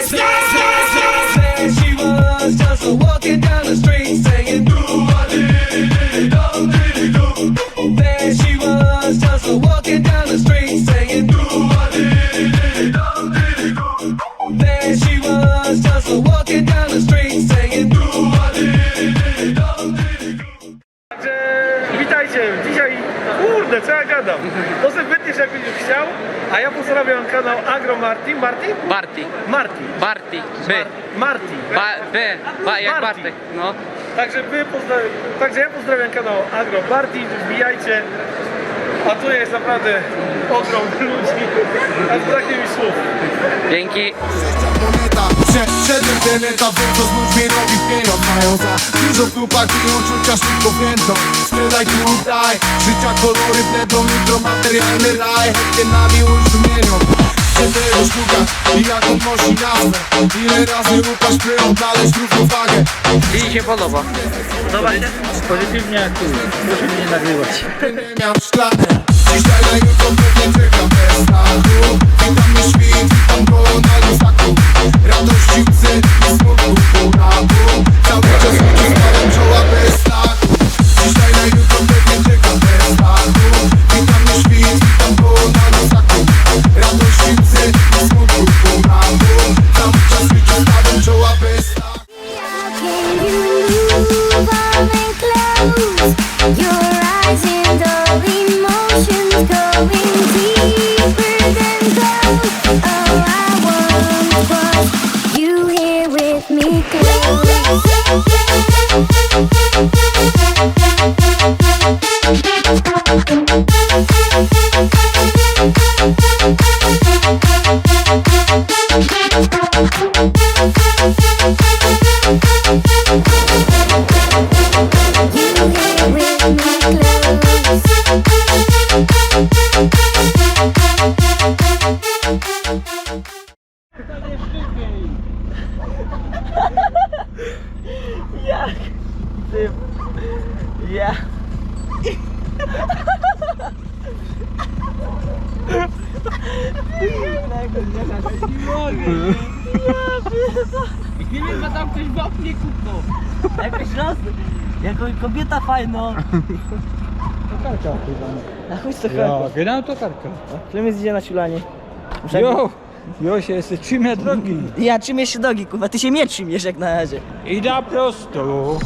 Let's go! Co ja gadam? To sobie wytniesz jak będziesz chciał, a ja pozdrawiam kanał Agro Marti, Marti? Barty, Marti. Barty, B, Marti. ba, B, ba, jak Barty. Bartek, no. Także wy pozdrawiam, także ja pozdrawiam kanał Agro Marti, wbijajcie. A tu jest naprawdę ogrom ludzi, aż braknie mi słów. Dzięki. Przeszedłem ten etap, wiem co z ludźmi robi pieniądz Mają za dużo w klubach i uczucia szybko Sprzedaj tutaj, życia kolory wledą Jutro materialny raj, chętnie na miłość wymienią Tego sztuka i jak on nosi nazwę Ile razy Łukasz kryją, dalej zwróć uwagę Ci się podoba. Pozytywnie jak tu. Proszę mnie nie nagrywać. Nie miał szklane Dzisiaj na jutro pewnie czekam me go. Ja. Nie wiem, że tam ktoś w oknie kupnął. Jakoś roz... Jakoś kobieta fajna. Tokarka chyba. Na chuj tokarką. Ja, genau tokarka. Przemysł idzie na ciulanie. Muszę Jo, jo się jest trzymie drogi. Ja trzymię się dogi, kurwa, ty się mnie trzymiesz jak na razie. Ida prosto.